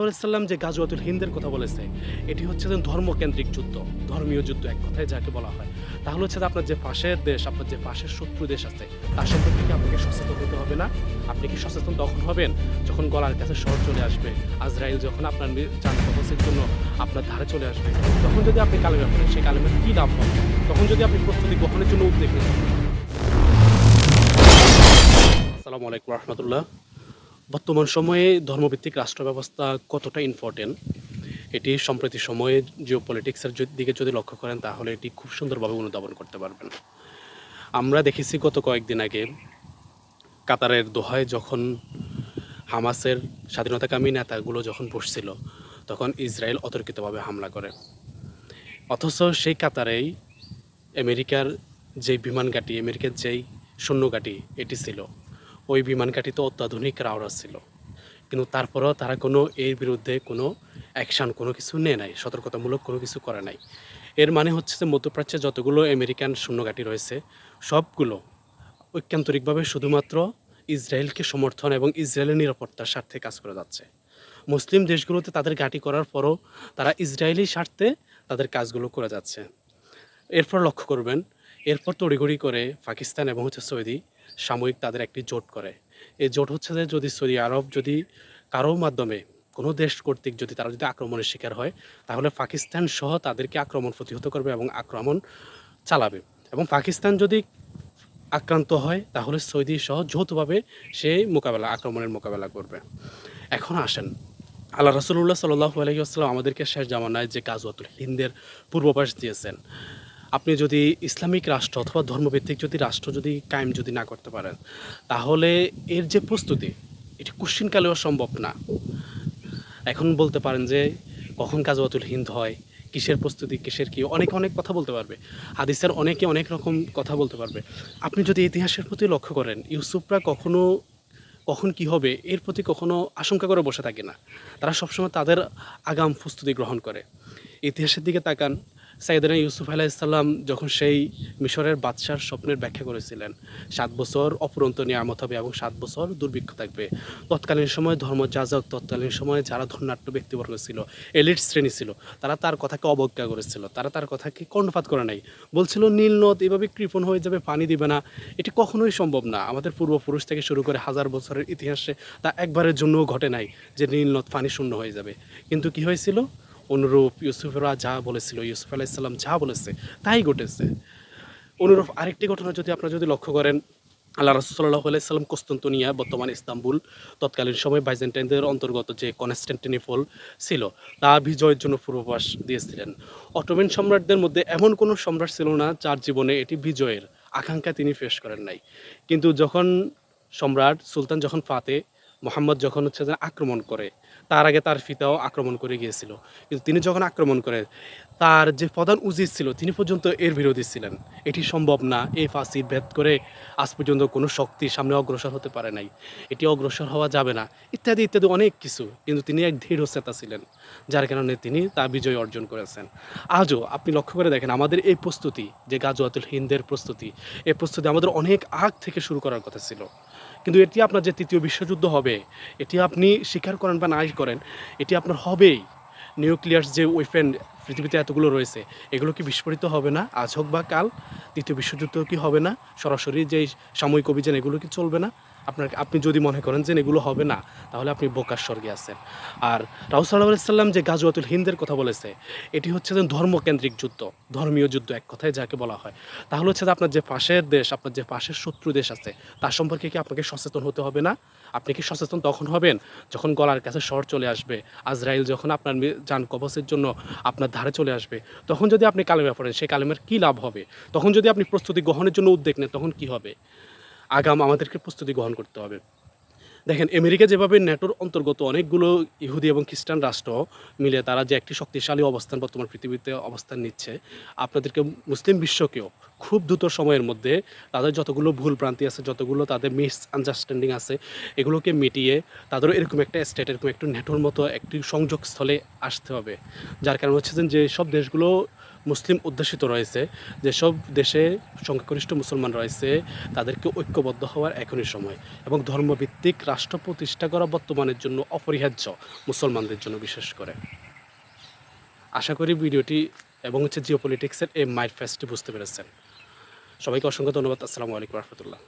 সাল্লাম যে গাজওয়াতুল হিন্দের কথা বলেছে, এটি হচ্ছে যে ধর্মকেন্দ্রিক যুদ্ধ, ধর্মীয় যুদ্ধ এক কথায় যাকে বলা হয়। তাহলে হচ্ছে আপনার যে পাশের দেশ, আপনার যে পাশের শত্রু দেশ আছে, তার সম্পর্কে কি আপনাকে সচেতন হতে হবে না? আপনি কি সচেতন তখন হবেন যখন গলার কাছে শহর চলে আসবে, আজরাইল যখন আপনার চান কবচের জন্য আপনার ধারে চলে আসবে? তখন যদি আপনি কালেমা করেন সেই কালেমের কী লাভ হবে? তখন যদি আপনি প্রস্তুতি গ্রহণের জন্য উদ্বেগ নেন। আসসালামু আলাইকুম রহমতুল্লাহ। বর্তমান সময়ে ধর্মভিত্তিক রাষ্ট্র ব্যবস্থা কতটা ইম্পর্টেন্ট এটি সম্প্রতি সময়ে জিও পলিটিক্সের দিকে যদি লক্ষ্য করেন, তাহলে এটি খুব সুন্দরভাবে অনুধাবন করতে পারবেন। আমরা দেখেছি গত কয়েকদিন আগে কাতারের দোহায় যখন হামাসের স্বাধীনতাকামী নেতাগুলো যখন বসছিল, তখন ইসরায়েল অতর্কিতভাবে হামলা করে। অথচ সেই কাতারেই আমেরিকার যে বিমান ঘাঁটি, আমেরিকার যেই সৈন্য ঘাঁটি এটি ছিল। ওই বিমান ঘাঁটিতে অত্যাধুনিক রাওরা ছিল। কিন্তু তারপরেও তারা কোনো এর বিরুদ্ধে কোনো অ্যাকশান, কোনো কিছু নেয় নাই, সতর্কতামূলক কোনো কিছু করে নাই। এর মানে হচ্ছে যে মধ্যপ্রাচ্যে যতগুলো আমেরিকান শূন্যঘাঁটি রয়েছে, সবগুলো ঐক্যান্তরিকভাবে শুধুমাত্র ইসরায়েলকে সমর্থন এবং ইসরায়েলের নিরাপত্তার স্বার্থে কাজ করে যাচ্ছে। মুসলিম দেশগুলোতে তাদের ঘাঁটি করার পরও তারা ইসরায়েলি স্বার্থে তাদের কাজগুলো করে যাচ্ছে। এরপর লক্ষ্য করবেন, এরপর তড়িঘড়ি করে পাকিস্তান এবং হচ্ছে সৌদি সাময়িক তাদের একটি জোট করে। এই জোট হচ্ছে যে যদি সৌদি আরব যদি কারও মাধ্যমে কোনো দেশ কর্তৃক যদি তারা যদি আক্রমণের শিকার হয়, তাহলে পাকিস্তান সহ তাদেরকে আক্রমণ প্রতিহত করবে এবং আক্রমণ চালাবে। এবং পাকিস্তান যদি আক্রান্ত হয়, তাহলে সৌদি সহ যৌথভাবে সে মোকাবেলা, আক্রমণের মোকাবেলা করবে। এখন আসেন। আল্লাহ রসুল্লাহ সাল্লাহ আলহিউসালাম আমাদেরকে শেষ জামানায় যে গাজওয়াতুল হিন্দের পূর্বপাশ দিয়েছেন। আপনি যদি ইসলামিক রাষ্ট্র অথবা ধর্মভিত্তিক যদি রাষ্ট্র, যদি কায়েম যদি না করতে পারেন, তাহলে এর যে প্রস্তুতি, এটি কুশ্চিনকালেও সম্ভব না। এখন বলতে পারেন যে, কখন গাজওয়াতুল হিন্দ হয়, কিসের প্রস্তুতি, কিসের কি, অনেক অনেক কথা বলতে পারবে। হাদিসের অনেকে অনেক রকম কথা বলতে পারবে। আপনি যদি ইতিহাসের প্রতি লক্ষ্য করেন, ইউসুফরা কখনো, কখন কি হবে, এর প্রতি কখনো আশঙ্কা করে বসে থাকে না। তারা সবসময় তাদের আগাম প্রস্তুতি গ্রহণ করে। ইতিহাসের দিকে তাকান সাইদানা ইউসুফ আলাইসাল্লাম যখন সেই মিশরের বাদশার স্বপ্নের ব্যাখ্যা করেছিলেন, সাত বছর অপুরন্ত নিয়ামত হবে এবং সাত বছর দুর্ভিক্ষ থাকবে। তৎকালীন সময় ধর্ম যাজক, তৎকালীন সময়ে যারা ধর্নাট্য ব্যক্তিবর্গ ছিল, এলিট শ্রেণি ছিল, তারা তার কথাকে অবজ্ঞা করেছিল, তারা তার কথাকে কর্ণপাত করে নাই। বলছিল, নীল নদ এভাবে কৃপণ হয়ে যাবে, পানি দিবে না। এটি কখনোই সম্ভব না। আমাদের পূর্বপুরুষ থেকে শুরু করে হাজার বছরের ইতিহাসে তা একবারের জন্যও ঘটে নাই যে নীল নদ পানি শূন্য হয়ে যাবে। কিন্তু কি হয়েছিল? অনুরূপ ইউসুফরা যা বলেছিল, ইউসুফ আলাইসাল্লাম যা বলেছে, তাই ঘটেছে। অনুরূপ আরেকটি ঘটনা যদি আপনারা যদি লক্ষ্য করেন, আল্লাহ রসুল্লাহ আলাইসাল্লাম কোস্তন্তনিয়া, বর্তমান ইস্তাম্বুল, তৎকালীন সময় বাইজেন্টাইনদের অন্তর্গত যে কনস্ট্যান্টিনিফল ছিল, তা বিজয়ের জন্য পূর্ববাস দিয়েছিলেন। অটোমেন সম্রাটদের মধ্যে এমন কোনো সম্রাট ছিল না, যার জীবনে এটি বিজয়ের আকাঙ্ক্ষা তিনি ফেস করেন নাই। কিন্তু যখন সম্রাট সুলতান যখন ফাতে মোহাম্মদ যখন হচ্ছে যে আক্রমণ করে, তার আগে তার ফিতাও আক্রমণ করে গিয়েছিল। কিন্তু তিনি যখন আক্রমণ করে, তার যে প্রধান উজির ছিল, তিনি পর্যন্ত এর বিরোধী ছিলেন। এটি সম্ভব না, এই ফাঁসি ভেদ করে আজ পর্যন্ত কোনো শক্তি সামনে অগ্রসর হতে পারে নাই। এটি অগ্রসর হওয়া যাবে না, ইত্যাদি ইত্যাদি অনেক কিছু। কিন্তু তিনি এক দৃঢ় ছিলেন, যার কারণে তিনি তা বিজয় অর্জন করেছেন। আজও আপনি লক্ষ্য করে দেখেন, আমাদের এই প্রস্তুতি, যে গাজওয়াতুল হিন্দের প্রস্তুতি, এই প্রস্তুতি আমাদের অনেক আগ থেকে শুরু করার কথা ছিল। কিন্তু এটি আপনার যে তৃতীয় বিশ্বযুদ্ধ হবে, এটি আপনি স্বীকার করেন বা নাই করেন, এটি আপনার হবেই। নিউক্লিয়ার যে ওয়েপেন পৃথিবীতে এতগুলো রয়েছে, এগুলো কি বিস্ফোরিত হবে না? আজ হোক বা কাল, তৃতীয় বিশ্বযুদ্ধ কি হবে না? সরাসরি যে সাময়িক অভিযান, এগুলো কি চলবে না? আপনার আপনি যদি মনে করেন যে এগুলো হবে না, তাহলে আপনি বোকার স্বর্গে আছেন। আর রাহুসাল্লাহ সাল্লাম যে গাজওয়াতুল হিন্দের কথা বলেছে, এটি হচ্ছে যে ধর্মকেন্দ্রিক যুদ্ধ, ধর্মীয় যুদ্ধ এক কথায় যাকে বলা হয়। তাহলে হচ্ছে যে আপনার যে পাশের দেশ, আপনার যে পাশের শত্রু দেশ আছে, তার সম্পর্কে কি আপনাকে সচেতন হতে হবে না? আপনি কি সচেতন তখন হবেন? যখন গলার কাছে স্বর চলে আসবে, আজরাইল যখন আপনার যান কবচের জন্য আপনার ধারে চলে আসবে, তখন যদি আপনি কালেমা পড়েন সেই কালেমের কী লাভ হবে? তখন যদি আপনি প্রস্তুতি গ্রহণের জন্য উদ্যোগ নেন, তখন কি হবে? আগাম আমাদেরকে প্রস্তুতি গ্রহণ করতে হবে। দেখেন, আমেরিকা যেভাবে নেটোর অন্তর্গত অনেকগুলো ইহুদি এবং খ্রিস্টান রাষ্ট্র মিলে তারা যে একটি শক্তিশালী অবস্থান বর্তমান পৃথিবীতে অবস্থান নিচ্ছে, আপনাদেরকে মুসলিম বিশ্বকেও খুব দ্রুত সময়ের মধ্যে তাদের যতগুলো ভুল ভ্রান্তি আছে, যতগুলো তাদের মিস আন্ডারস্ট্যান্ডিং আছে, এগুলোকে মিটিয়ে তাদেরও এরকম একটা স্টেট এরকম একটু নেটোর মতো একটি সংযোগস্থলে আসতে হবে। যার কারণ হচ্ছে যে সব দেশগুলো মুসলিম উদ্দেশিত রয়েছে যেসব দেশে সংখ্যাগরিষ্ঠ মুসলমান রয়েছে, তাদেরকে ঐক্যবদ্ধ হওয়ার এখনই সময় এবং ধর্মভিত্তিক রাষ্ট্র প্রতিষ্ঠা করা বর্তমানের জন্য অপরিহার্য মুসলমানদের জন্য বিশেষ করে। আশা করি ভিডিওটি এবং হচ্ছে জিও পলিটিক্সের এই মাইড ফেস্টটি বুঝতে পেরেছেন। সবাইকে অসংখ্য ধন্যবাদ। আসসালামু আলাইকুম রহমতুল্লাহ।